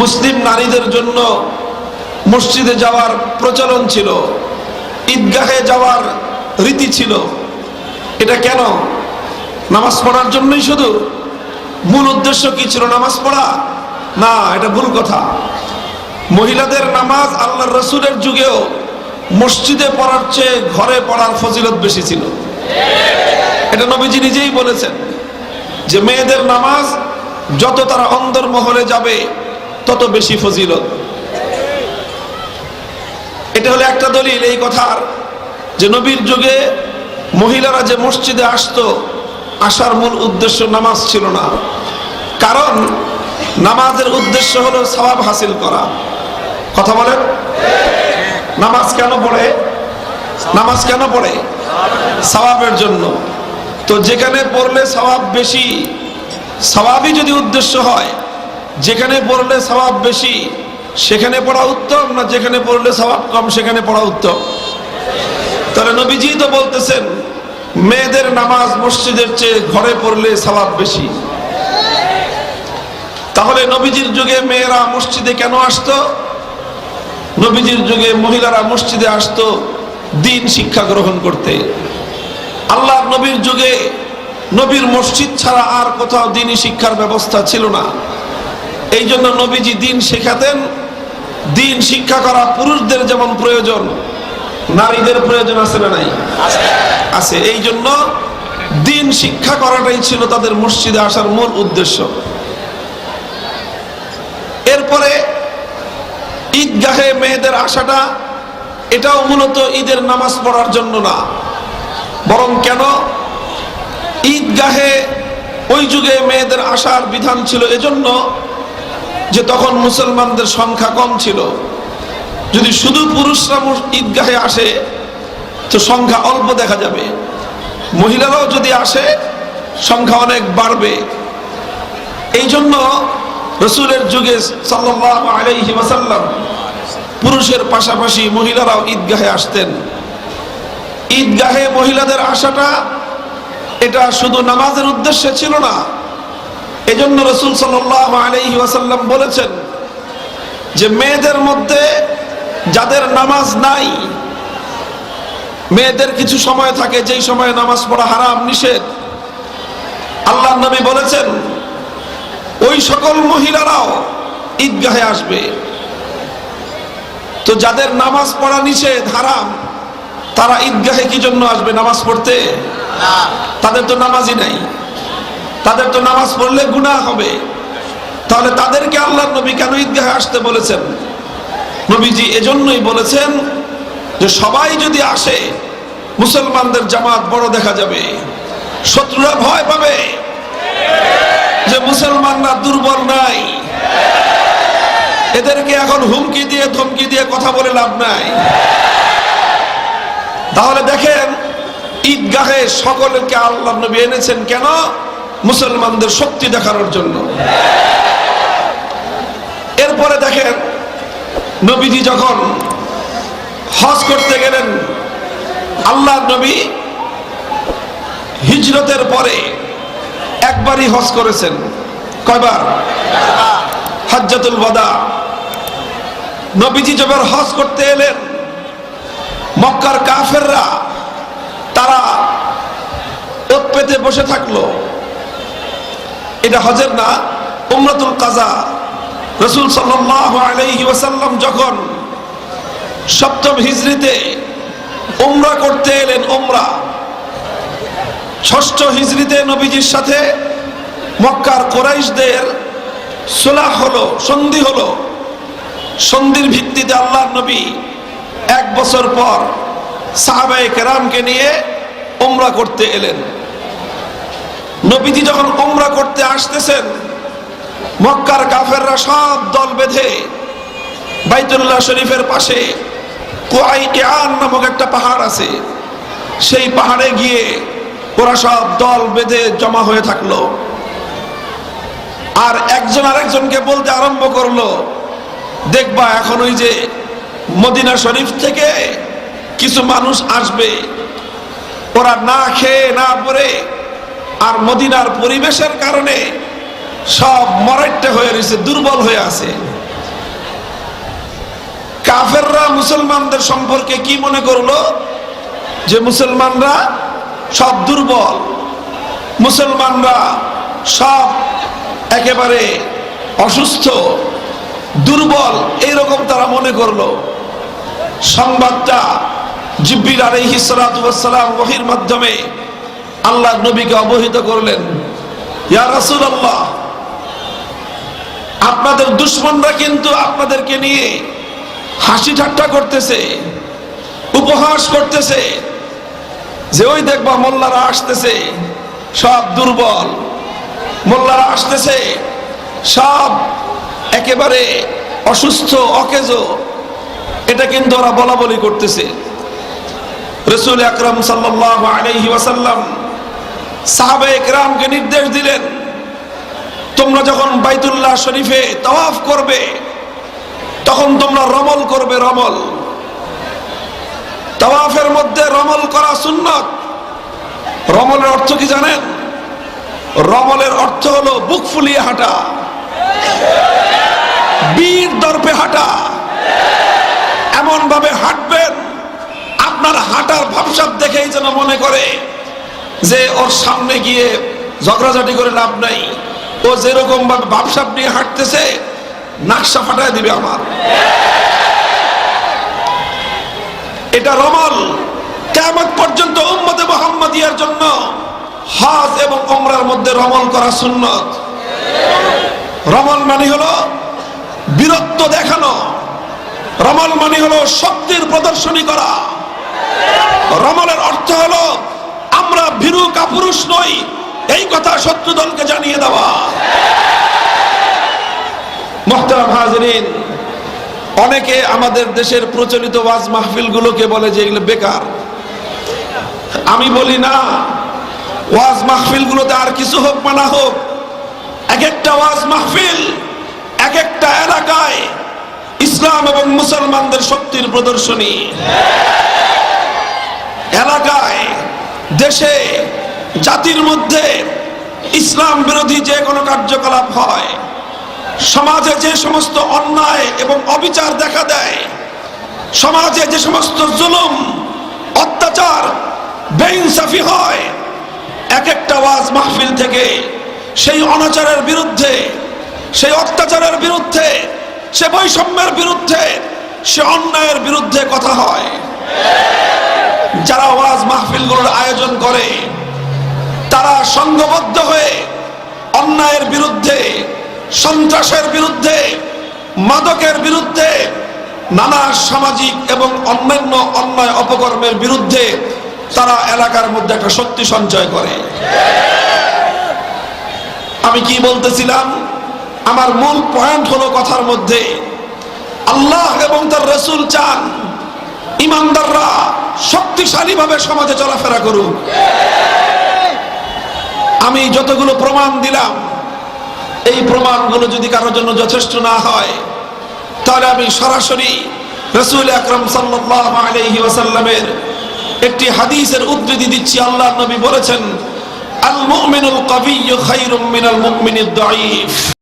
মুসলিম নারীদের জন্য মসজিদে যাওয়ার প্রচলন ছিল, ঈদগাহে যাওয়ার রীতি ছিল। এটা কেন? নামাজ পড়ার জন্যই শুধু? মূল উদ্দেশ্য কি ছিল নামাজ পড়া? না, এটা ভুল কথা। মহিলাদের নামাজ আল্লাহর রসুলের যুগেও মসজিদে পড়ার চেয়ে ঘরে পড়ার ফজিলত বেশি ছিল। এটা নবীজি নিজেই বলেছেন যে মেয়েদের নামাজ যত তারা অন্দর মহলে যাবে তত বেশি ফজিলত। এটা হলো একটা দলিল এই কথার, যে নবীর যুগে মহিলারা যে মসজিদে আসতো, আসার মূল উদ্দেশ্য নামাজ ছিল না। কারণ নামাজের উদ্দেশ্য হলো সওয়াব হাসিল করা। কথা বলেন? নামাজ কেন পড়ে? নামাজ কেন পড়ে? সওয়াবের জন্য। তো যেখানে পড়লে সওয়াব বেশি, সওয়াবই যদি উদ্দেশ্য হয় যেখানে পড়লে সওয়াব বেশি, সেখানে পড়া উত্তম না যেখানে পড়লে সওয়াব কম, সেখানে পড়া উত্তম? তাহলে নবীজি তো বলতেছেন, মেয়েদের নামাজ মসজিদের চেয়ে ঘরে পড়লে সওয়াব বেশি। তাহলে নবীজির যুগে মেয়েরা মসজিদে কেন আসতো? নবীজির যুগে মহিলারা মসজিদে আসতো দিন শিক্ষা গ্রহণ করতে। আল্লাহ নবীর যুগে নবীর মসজিদ ছাড়া আর কোথাও দিনই শিক্ষার ব্যবস্থা ছিল না। এই জন্য নবীজি দিন শেখাতেন। দিন শিক্ষা করা পুরুষদের যেমন প্রয়োজন, নারীদের প্রয়োজন আছে না নাই? আছে। এই জন্য দিন শিক্ষা করাটাই ছিল তাদের মসজিদে আসার মূল উদ্দেশ্য। এরপরে ঈদগাহে মেয়েদের আসাটা, এটাও মূলত ঈদের নামাজ পড়ার জন্য না। বরং কেন? ঈদগাহে ওই যুগে মেয়েদের আসার বিধান ছিল এজন্য যে তখন মুসলমানদের সংখ্যা কম ছিল। যদি শুধু পুরুষরা ঈদগাহে আসে, তো সংখ্যা অল্প দেখা যাবে। মহিলারাও যদি আসে, সংখ্যা অনেক বাড়বে। এই জন্য রসুলের যুগে ওয়াসাল্লাম পুরুষের পাশাপাশি মহিলারাও ঈদগাহে আসতেন। ঈদগাহে মহিলাদের আসাটা, এটা শুধু নামাজের উদ্দেশ্যে ছিল না রসুল সাল্লাল্লাহু আলাইহি ওয়াসাল্লাম বলেছেন যে মেয়েদের মধ্যে যাদের নামাজ নাই মেয়েদের কিছু সময় থাকে যেই সময় নামাজ পড়া হারাম নিষেধ। আল্লাহ নবী বলেছেন ওই সকল মহিলারাও ঈদগাহে আসবে। তো যাদের নামাজ পড়া নিষেধ হারাম তারা ঈদগাহে কি জন্য আসবে নামাজ পড়তে? তাদের তো নামাজই নাই। তাদের তো নামাজ পড়লে গুনাহ হবে। তাহলে তাদেরকে আল্লাহ নবী কেন ঈদগাহে আসতে বলেছেন? নবীজি এজন্যই বলেছেন যে সবাই যদি আসে, মুসলমানদের জামাত বড় দেখা যাবে। শত্রুরা ভয় পাবে। যে মুসলমানরা দুর্বল নাই। এদেরকে এখন হুমকি দিয়ে, ধমকি দিয়ে কথা বলে লাভ নাই। তাহলে দেখেন, ঈদগাহে সকলকে আল্লাহ নবী এনেছেন কেন? মুসলমানদের শক্তি দেখানোর জন্য। এরপরে দেখেন, নবীজি যখন হজ করতে গেলেন আল্লাহ নবী হিজরতের পরে একবারই হজ করেছেন। কয়বার? হজ্জাতুল বাদা নবীজি যখন হজ করতে এলেন, মক্কার কাফেররা তারা পেতে বসে থাকল। এটা হজের না, উমরাতুল কাজা। রসুল সাল্লাহ আলাইহি ওয়াসাল্লাম যখন সপ্তম হিজরিতে উমরা করতে এলেন, উমরা, ষষ্ঠ হিজরিতে নবীজির সাথে মক্কার কোরাইশদের সুলাহ হলো, সন্ধি হলো। সন্ধির ভিত্তিতে আল্লাহ নবী এক বছর পর সাহাবায়ে কেরামকে নিয়ে উমরা করতে এলেন। নবীজি যখন উমরা করতে আসতেছেন, মক্কার কাফেররা সব দল বেঁধে বাইতুল্লাহ শরীফের পাশে কোয়াই কেয়ান নামক একটা পাহাড় আছে, সেই পাহাড়ে গিয়ে ওরা সব দল বেঁধে জমা হয়ে থাকল। আর একজন আরেকজনকে বলতে আরম্ভ করল, দেখবা, এখন ওই যে মদিনা শরীফ থেকে কিছু মানুষ আসবে। ওরা না খেয়ে না পরে আর মদিনার পরিবেশের কারণে সব মরাইটে হয়ে রয়েছে, দুর্বল হয়ে আছে। কাফেররা মুসলমানদের সম্পর্কে কি মনে করল? যে মুসলমানরা সব দুর্বল, মুসলমানরা সব একেবারে অসুস্থ, দুর্বল, এইরকম তারা মনে করল। সংবাদটা জিব্বির আলহি সালাম ওহির মাধ্যমে আল্লাহ নবীকে অবহিত করলেন। আপনাদের দুশ্মনরা কিন্তু আপনাদেরকে নিয়ে হাসি ঠাট্টা করতেছে, উপহাস করতেছে, যে ওই দেখবা মোল্লারা আসতেছে, সব দুর্বল। মোল্লারা আসতেছে, সব একেবারে অসুস্থ, অকেজো। এটা কিন্তু ওরা বলা বলি করতেছে। রসুল আকরম সাল্লাহ আলহি ওয়াসাল্লাম সাহাবে একরামকে নির্দেশ দিলেন, তোমরা যখন বাইতুল্লাহ শরীফে তওয়াফ করবে, তখন তোমরা রমল করবে, রমল। তওয়াফের মধ্যে রমল করা সুন্নত। রমলের অর্থ কি জানেন? রমলের অর্থ হলো বুক ফুলিয়ে হাঁটা, বীর দর্পে হাঁটা। এমন ভাবে হাঁটবেন, আপনার হাঁটার ভাবসাব দেখেই যেন মনে করে যে ওর সামনে গিয়ে ঝগড়াঝাটি করে লাভ নাই। ও যেরকম ভাবে ভাবসাব নিয়ে হাঁটতেছে নাকশা ফাটায় দিবে আমার। এটা রমল কেমন পর্যন্ত উম্মতে মোহাম্মদিয়ার জন্য হজ এবং ওমরার মধ্যে রমল করা সুন্নত। রমল মানে হলো বীরত্ব দেখানো। রমল মানে হলো শক্তির প্রদর্শনী করা। রমলের অর্থ হলো ভীরু কাপুরুষ নই, এই কথা শত্রু দলকে জানিয়ে দেওয়া। মোহতারাম হাজরিন, অনেকে আমাদের দেশের প্রচলিত ওয়াজ মাহফিল গুলোকে বলে যে এগুলো বেকার। আমি বলি না, ওয়াজ মাহফিল গুলোতে আর কিছু হোক বা না হোক, এক একটা ওয়াজ মাহফিল এক একটা এলাকায় ইসলাম এবং মুসলমানদের শক্তির প্রদর্শনী। এলাকায় দেশে, জাতির মধ্যে ইসলাম বিরোধী যে কোনো কার্যকলাপ হয়, সমাজে যে সমস্ত অন্যায় এবং অবিচার দেখা দেয়, সমাজে যে সমস্ত জুলুম, অত্যাচার, বেইনসাফি হয়, এক একটা ওয়াজ মাহফিল থেকে সেই অনাচারের বিরুদ্ধে, সেই অত্যাচারের বিরুদ্ধে, সে বৈষম্যের বিরুদ্ধে, সে অন্যায়ের বিরুদ্ধে কথা হয়। যারা ওয়াজ মাহফিলগুলোর আয়োজন করে, তারা সংঘবদ্ধ হয়ে অন্যায়ের বিরুদ্ধে, সন্ত্রাসের বিরুদ্ধে, মাদকের বিরুদ্ধে, নানা সামাজিক এবং অন্যান্য অন্যায় অপকর্মের বিরুদ্ধে তারা এলাকার মধ্যে একটা শক্তি সঞ্চয় করে। আমি কি বলতেছিলাম? আমার মূল পয়েন্ট হলো কথার মধ্যে, আল্লাহ এবং তার রসুল চান, ইমানদাররা শক্তিশালী ভাবে সমাজে চলাফেরা করুক আমি যতগুলো প্রমাণ দিলাম, এই প্রমাণগুলো যদি কারোর জন্য যথেষ্ট না হয়, তাহলে আমি সরাসরি রসুল আকরম সাল্লাহ একটি হাদিসের উদ্ধৃতি দিচ্ছি। আল্লাহ নবী বলেছেন আল মুমিনুল কবিয়্যু খায়রুম মিনাল মুমিনিদ দাঈফ।